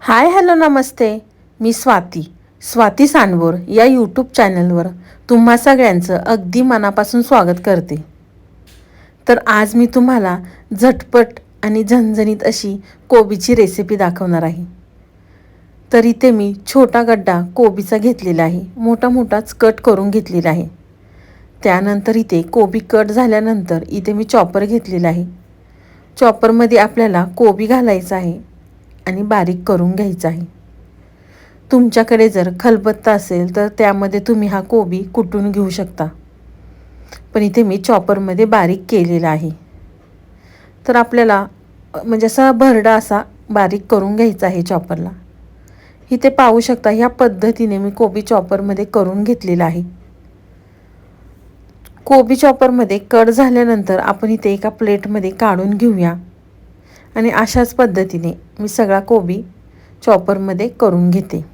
हाय hello नमस्ते. मी स्वाती. स्वाती सांडवोर या यूट्यूब चॅनलवर तुम्हा सगळ्यांचं अगदी मनापासून स्वागत करते. तर आज मी तुम्हाला झटपट आणि झणझणीत अशी कोबीची रेसिपी दाखवणार आहे. तर इथे मी छोटा गड्डा कोबीचा घेतलेला आहे. मोठा मोठाच कट करून घेतलेला आहे. त्यानंतर इथे कोबी कट झाल्यानंतर इथे मी चॉपर घेतलेला आहे. चॉपरमध्ये आपल्याला कोबी घालायचा आहे. आणि बारीक करून घ्यायचा आहे तुमच्याकडे जर खलबत्ता असेल तर त्यामध्ये तुम्ही हा कोबी कुटून घेऊ शकता. पण इथे मी चॉपरमध्ये बारीक केलेला आहे. तर आपल्याला म्हणजे असा भरडा असा बारीक करून घ्यायचा आहे चॉपरला. इथे पाहू शकता ह्या पद्धतीने मी कोबी चॉपरमध्ये करून घेतलेला आहे. कोबी चॉपरमध्ये कट झाल्यानंतर आपण इथे एका प्लेटमध्ये काढून घेऊया. आणि अशाच पद्धतीने मी सगळा कोबी चॉपरमध्ये करून घेते.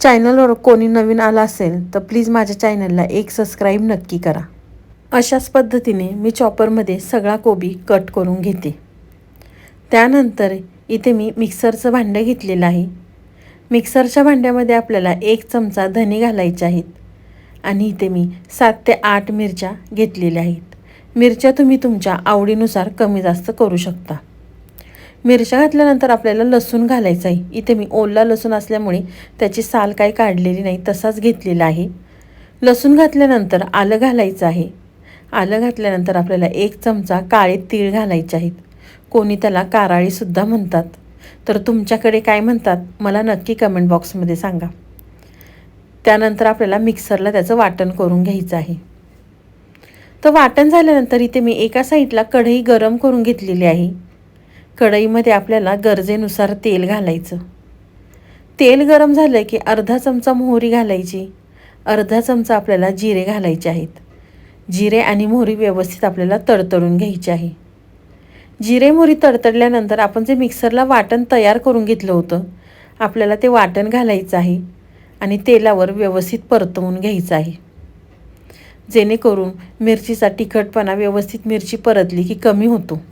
चॅनलवर कोणी नवीन आला असेल तर प्लीज माझ्या चॅनलला एक सबस्क्राईब नक्की करा. अशाच पद्धतीने मी चॉपरमध्ये सगळा कोबी कट करून घेते. त्यानंतर इथे मी मिक्सरचं भांडं घेतलेलं आहे. मिक्सरच्या भांड्यामध्ये आपल्याला एक चमचा धने घालायचे आहेत आणि इथे मी सात ते आठ मिरच्या घेतलेल्या आहेत. मिरच्या तुम्ही तुमच्या आवडीनुसार कमी जास्त करू शकता. मिरच्या घातल्यानंतर आपल्याला लसूण घालायचं आहे इथे मी ओला लसूण असल्यामुळे त्याची साल काही काढलेली नाही तसाच घेतलेला आहे. लसूण घातल्यानंतर आलं घालायचं आहे. आलं घातल्यानंतर आपल्याला एक चमचा काळे तीळ घालायचे आहेत. कोणी त्याला काराळीसुद्धा म्हणतात. तर तुमच्याकडे काय म्हणतात मला नक्की कमेंट बॉक्समध्ये सांगा. त्यानंतर आपल्याला मिक्सरला त्याचं वाटण करून घ्यायचं आहे. तर वाटण झाल्यानंतर इथे मी एका साईडला कढई गरम करून घेतलेली आहे. कढईमध्ये आपल्याला गरजेनुसार तेल घालायचं. तेल गरम झालं की अर्धा चमचा मोहरी घालायची. अर्धा चमचा आपल्याला जिरे घालायचे आहेत. जिरे आणि मोहरी व्यवस्थित आपल्याला तडतडून घ्यायची आहे. जिरे मोहरी तडतडल्यानंतर आपण जे मिक्सरला वाटण तयार करून घेतलं होतं आपल्याला ते वाटण घालायचं आहे आणि तेलावर व्यवस्थित परतवून घ्यायचं आहे. जेणेकरून मिरचीचा तिखटपणा व्यवस्थित मिरची परतली की कमी होतो.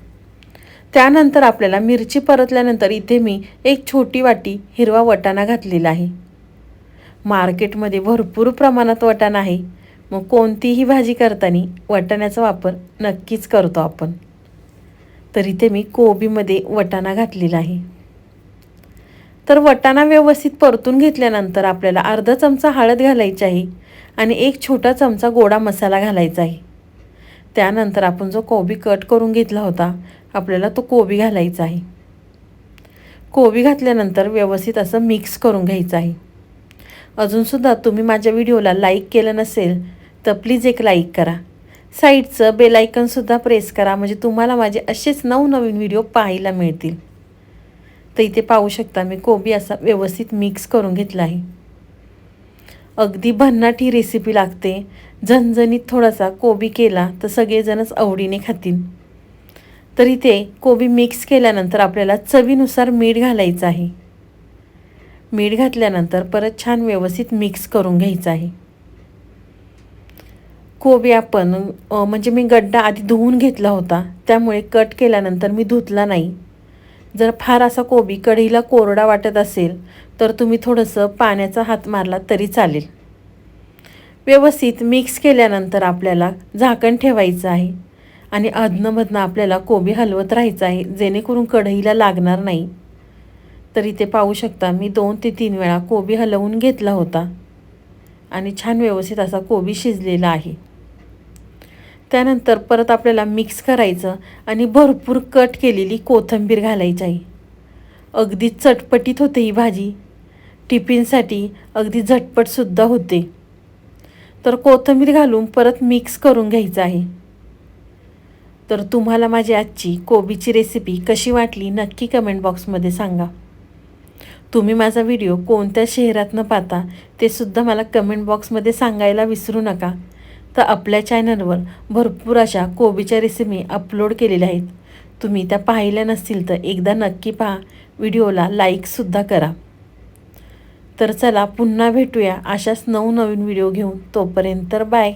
त्यानंतर आपल्याला मिरची परतल्यानंतर इथे मी एक छोटी वाटी हिरवा वटाणा घातलेला आहे. मार्केटमध्ये भरपूर प्रमाणात वटाणा आहे. मग कोणतीही भाजी करताना वटाण्याचा वापर नक्कीच करतो आपण. तर इथे मी कोबीमध्ये वटाणा घातलेला आहे. तर वटाणा व्यवस्थित परतून घेतल्यानंतर आपल्याला अर्धा चमचा हळद घालायची आहे आणि एक छोटा चमचा गोडा मसाला घालायचा आहे. त्यानंतर आपण जो कोबी कट करून घेतला होता आपल्याला तो कोबी घालायचा आहे. कोबी घातल्यानंतर व्यवस्थित असं मिक्स करून घ्यायचं आहे. अजूनसुद्धा तुम्ही माझ्या व्हिडिओला लाईक केलं नसेल तर प्लीज एक लाईक करा. साईडचं बेलायकनसुद्धा प्रेस करा म्हणजे तुम्हाला माझे असेच नवनवीन व्हिडिओ पाहायला मिळतील. तर इथे पाहू शकता मी कोबी असा व्यवस्थित मिक्स करून घेतला आहे. अगदी भन्नाट ही रेसिपी लागते. झणझणीत थोडासा कोबी केला तर सगळेजणच आवडीने खातील. तर इथे कोबी मिक्स केल्यानंतर आपल्याला चवीनुसार मीठ घालायचं आहे. मीठ घातल्यानंतर परत छान व्यवस्थित मिक्स करून घ्यायचं आहे. कोबी आपण म्हणजे मी गड्डा आधी धुवून घेतला होता त्यामुळे कट केल्यानंतर मी धुतला नाही. जर फार असा कोबी कढीला कोरडा वाटत असेल तर तुम्ही थोडंसं पाण्याचा हात मारला तरी चालेल. व्यवस्थित मिक्स केल्यानंतर आपल्याला झाकण ठेवायचं आहे. आणि अधनंमधनं आपल्याला कोबी हलवत राहायचं आहे जेणेकरून कढईला लागणार नाही. तर इथे पाहू शकता मी दोन ते तीन वेळा कोबी हलवून घेतला होता. आणि छान व्यवस्थित असा कोबी शिजलेला आहे. त्यानंतर परत आपल्याला मिक्स करायचं आणि भरपूर कट केलेली कोथिंबीर घालायची आहे. अगदी चटपटीत होते ही भाजी. टिफिनसाठी अगदी झटपटसुद्धा होते. तर कोथिंबीर घालून परत मिक्स करून घ्यायचं आहे. तर तुम्हाला माझी आजची कोबीची रेसिपी कशी वाटली नक्की कमेंट बॉक्समध्ये सांगा. तुम्ही माझा व्हिडिओ कोणत्या शहरातनं पाहता ते सुद्धा मला कमेंट बॉक्समध्ये सांगायला विसरू नका. तर आपल्या चॅनलवर भरपूर अशा कोबीच्या रेसिपी अपलोड केलेल्या आहेत. तुम्ही त्या पाहिल्या नसतील तर एकदा नक्की पहा. व्हिडिओला लाईकसुद्धा करा. तर चला पुन्हा भेटूया अशाच नवनवीन व्हिडिओ घेऊन. तोपर्यंत बाय